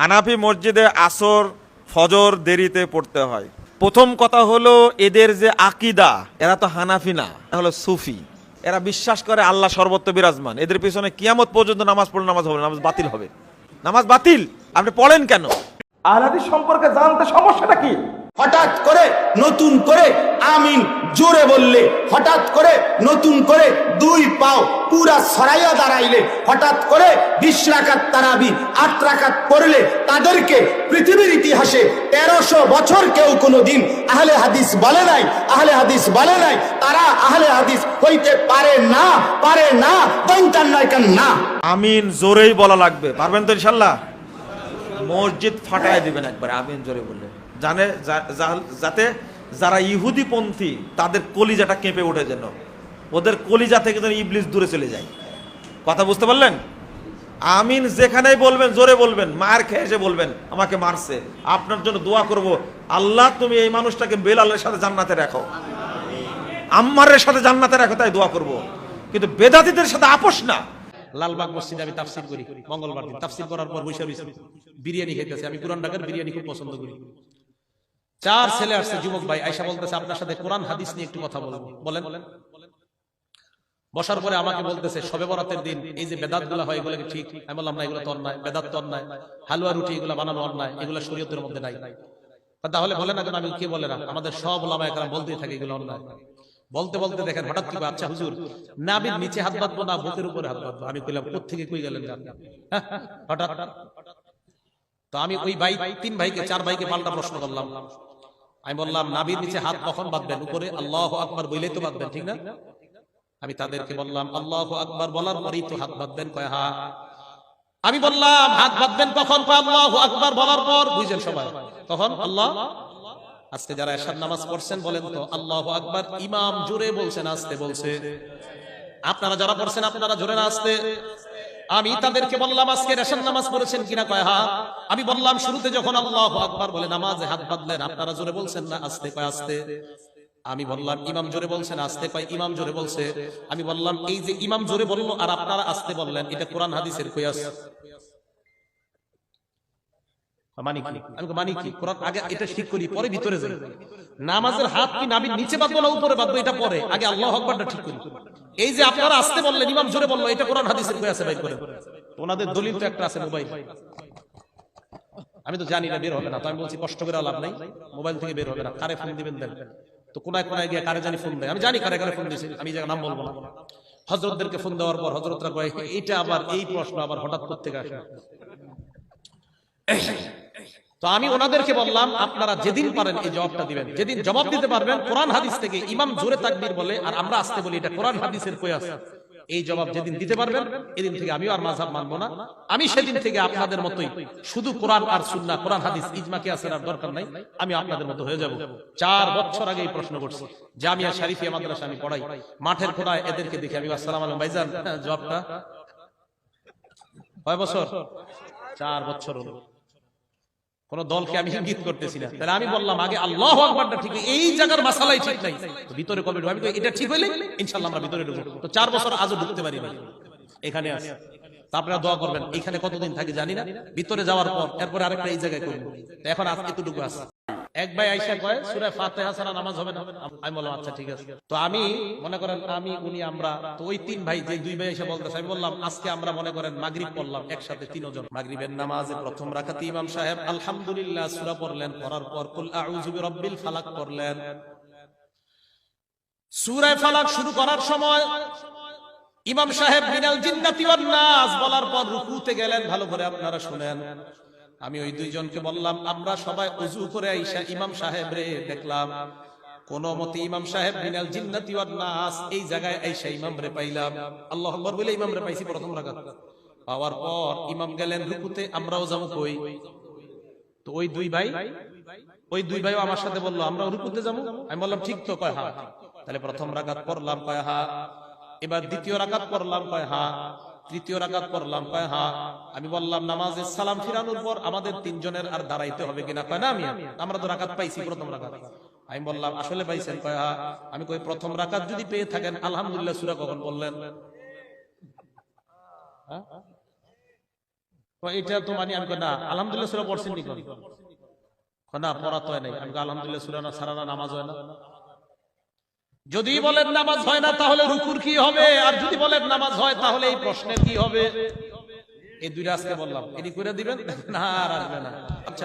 হানাফি মসজিদে আসর, ফজর দেরিতে পড়তে হয়। প্রথম কথা হলো এদের যে আকিদা, এরা তো হানাফি না হলো সুফি। এরা বিশ্বাস করে আল্লাহ সর্বত্র বিরাজমান। এদের পিছনে কিয়ামত পর্যন্ত নামাজ পড়লে নামাজ হবে নামাজ বাতিল হবে। নামাজ বাতিল? আপনি পড়েন কেন? আহলাদি সম্পর্কে জানতে সমস্যাটা কি? হঠাৎ করে নতুন করে আমিন জোরে বললে, হঠাৎ করে নতুন করে দুই পাও পুরা সরাইয়া দাঁড়াইলে, হঠাৎ করে বিশ রাকাত তারাবি, আট রাকাত পড়লে তাদেরকে পৃথিবীর ইতিহাসে তেরোশো বছর কেউ কোনো দিন আহলে হাদিস বলে নাই, আহলে হাদিস বলে নাই। তারা আহলে হাদিস হইতে পারে না পারে না কেন না? আমিন জোরেই বলা লাগবে, পারবেন তো ইনশাল্লাহ? মসজিদ ফাটাই দিবেন একবার, আমিন জোরে বললে। জানে যাতে যারা ইহুদি পন্থী তাদের কলিজাটা কেঁপে ওঠে যেন। ওদের কলিজা থেকে যেন ইবলিস দূরে চলে যায়। কথা বুঝতে পারলেন? আমিন যেখানেই বলবেন, জোরে বলবেন, মার খেয়ে এসে বলবেন, আমাকে মারছে। আপনার জন্য দোয়া করব, আল্লাহ তুমি এই মানুষটাকে বেলালের সাথে জান্নাতে রাখো। আম্মারের সাথে জান্নাতে রাখো, তাই দোয়া করব। কিন্তু বেদাতিদের সাথে আপোষ না। লালবাগ মসজিদে আমি তাফসির করি, মঙ্গলবার দিন। তাফসির করার পর বৈশাখ বিরিয়ানি খেতেছি আমি পুরান ঢাকার বিরিয়ানি খুব পছন্দ করি। চার ছেলে আসছে যুবক ভাই। আয়সা বলতেছে আপনার সাথে কোরআন হাদিস নিয়ে একটু কথা বলব। বলেন। বসার পরে আমাকে বলতেছে সবে বরাতের দিন এই যে বেদাতগুলা হয় এগুলো ঠিক? আমি বললাম না এগুলো তো অন্যায় বেদাত তো অন্যায়। হালুয়া রুটি এগুলো বানানো অন্যায় এগুলো শরীয়তের মধ্যে নাই। তাহলে বলে না কেন আমি কে বলে না? আমাদের সব ওলামা একরাম বলতেই থাকে এগুলো অন্যায়। বলতে বলতে দেখেন হঠাৎ কি আচ্ছা হুজুর নাবির নিচে হাত বাঁধবো না বুকের উপরে হাত বাঁধবো। আমি কইলাম কোথেকে কই গেলেন আপনি? হঠাৎ তো আমি ওই ভাই, তিন ভাইকে, চার ভাইকে পাল্টা প্রশ্ন করলাম। আমি বললাম নাবির নিচে হাত কখন বাঁধবেন? উপরে? আল্লাহ আকবার বইলেই তো বাঁধবেন, ঠিক না? আমি তাদেরকে বললাম, আল্লাহ আকবার বলার পরেই তো হাত বাঁধবেন, কয় হা? আমি বললাম, হাত বাঁধবেন কখন? আল্লাহ আকবার বলার পর বুঝছেন সবাই। কখন? আল্লাহ? আজকে যারা এশার নামাজ পড়ছেন বলেন তো, আল্লাহ আকবার ইমাম জোরে বলছেন, আসতে বলছে। আপনারা যারা পড়ছেন, আপনারা জোরে না আসতে। আমি তাদেরকে বললাম, আজকে রেশন নামাজ পড়েছেন কিনা কয়? হা আমি বললাম, শুরুতে যখন আল্লাহ আকবার বলে নামাজে হাত বাঁধলেন, আপনারা জোরে বলছেন না, আস্তে কয়, আস্তে? আমি বললাম, ইমাম জোরে বলছেন, আসতে পাই ইমাম জোরে বলছে। আমি বললাম, এই যে ইমাম জোরে বলল, আর আপনারা আসতে বললেন, এটা কোরআন, হাদিসের কয়াস মানি কি? আমি বলি, মানি কি? কোরআন আগে এটা ঠিক করি পরে ভিতরে যাই। নামাজের হাত কি নাবির নিচে বাঁধবো না উপরে বাঁধবো এটা পরে। আগে আল্লাহ আকবারটা ঠিক করি। এই যে আপনারা আসতে বললেন ইমাম জোরে বলল এটা কোরআন হাদিসের কই আছে ভাই করে ওনাদের দলিল তো একটা আছে মোবাইল। আমি তো জানি না বের হবে না তো আমি বলছি কষ্ট করে লাভ নাই। মোবাইল থেকে বের হবে না কারে ফোন দিবেন দেন? তো কোনায় কোনায় গিয়ে কারে জানি ফোন দেয়? আমি জানি কারে কারে ফোন দিয়েছি আমি এই নাম বলব না। হজরতদেরকে ফোন দেওয়ার পর হজরতরা কয় এইটা আবার এই প্রশ্ন আবার হঠাৎ করতে আসে। তো আমি ওনাদেরকে বললাম আপনারা যেদিন পারেন এই জবাবটা দিবেন। যেদিন জবাব দিতে পারবেন কোরআন হাদিস থেকে ইমাম জোরে তাকবীর বলে আর আমরা আসতে বলি এটা কোরআন হাদিসের কয়াস এই জবাব যেদিন দিতে পারবেন এদিন থেকে আমিও আর মাযহাব মানবো না। আমি সেদিন থেকে আপনাদের মতোই শুধু কোরআন আর সুন্নাহ কোরআন হাদিস ইজমা কি আছে দরকার নাই। আমি আপনাদের মতো হয়ে যাব। চার বছর আগে এই প্রশ্ন করছি। জামিয়া শরীফিয়া মাদ্রাসা আমি পড়াই। মাঠের খোড়ায় এদেরকে দেখি আমি আসসালামু আলাইকুম ভাইজান। হ্যাঁ, জবাবটা? কয় বছর? চার বছর হলো। কোন দলকে আমি ইঙ্গিত করতেছি না। তাহলে আমি বললাম, আগে আল্লাহ আকবরটা ঠিক এই জায়গার মাসালাই ঠিক নাই। ভিতরে কবে? আমি তো এটা ঠিক হইলে ইনশাল্লাহ আমরা ভিতরে ঢুকবো। তো চার বছর আজও ঢুকতে পারি না এখানে আছে। আপনারা দোয়া করবেন, এখানে কতদিন থাকি জানি না। ভিতরে যাওয়ার পর, এরপর আরেকটা এই জায়গায় করব। এখন আজকে এতটুকু আছে। এক ভাই আইসা কয়, সূরা ফাতিহা নামাজ হবে না। আমি বললাম আচ্ছা ঠিক আছে। তো আমি মনে করেন, আমি, উনি, আমরা, তো ওই তিন ভাই, যে দুই ভাই এসে বলতেছে, আমি বললাম, আজকে আমরা মনে করেন মাগরিব পড়লাম একসাথে মাগরিবের প্রথম রাকাতে ইমাম সাহেব, আলহামদুলিল্লাহ, সূরা পড়লেন। পড়ার পর ফালাক পড়লেন। ফালাক শুরু করার সময় ইমাম সাহেব ওয়ান নাস বলার পর রুকুতে গেলেন। ভালো করে আপনারা শুনেন। আমি ওই দুইজনকে বললাম, আমরা সবাই অজু করে আইসা ইমাম সাহেব রে দেখলাম। কোন মতে ইমাম সাহেব মিনাল জিন্নাতি নাস, এই জায়গায় আইসা ইমাম রে পাইলাম। আল্লাহু আকবার বলে ইমাম রে পাইছি প্রথম রাকাত। পাওয়ার পর ইমাম গেলেন রুকুতে, আমরাও যাব কই? তো ওই দুই ভাই, ওই দুই ভাইও আমার সাথে বলল আমরা রুকুতে যাব? আমি বললাম, ঠিক তো, কয় হা তাহলে প্রথম রাকাত পড়লাম, কয় হা এবার দ্বিতীয় রাকাত পড়লাম, কয় হা তৃতীয় রাকাত পড়লাম, কয়, হা, আমি বললাম নামাজের সালাম ফিরানোর পর আমাদের তিনজনের আর দাঁড়াইতে হবে কিনা? কয়, না আমি আমরা তো রাকাত পাইছি, প্রথম রাকাত। আমি বললাম, আসলে পাইছেন, কয়, হা, আমি কই, প্রথম রাকাত যদি পেয়ে থাকেন, আলহামদুলিল্লাহ, সূরা কখন বললেন হ্যাঁ? এটা তো মানে আমি না, আলহামদুলিল্লাহ, সুরা পড়ছেন নি? না, পড়া তো নাই। আমি আলহামদুলিল্লাহ, সুরা না, সারা না, নামাজ হয় না? যদি বলেন নামাজ হয় না, তাহলে রুকুর কি হবে? আর যদি বলেন নামাজ হয়, তাহলে এই প্রশ্নের কি হবে? এই দুই আজকে বললাম। এটি করে দিবেন? না, আর আসবে না। আচ্ছা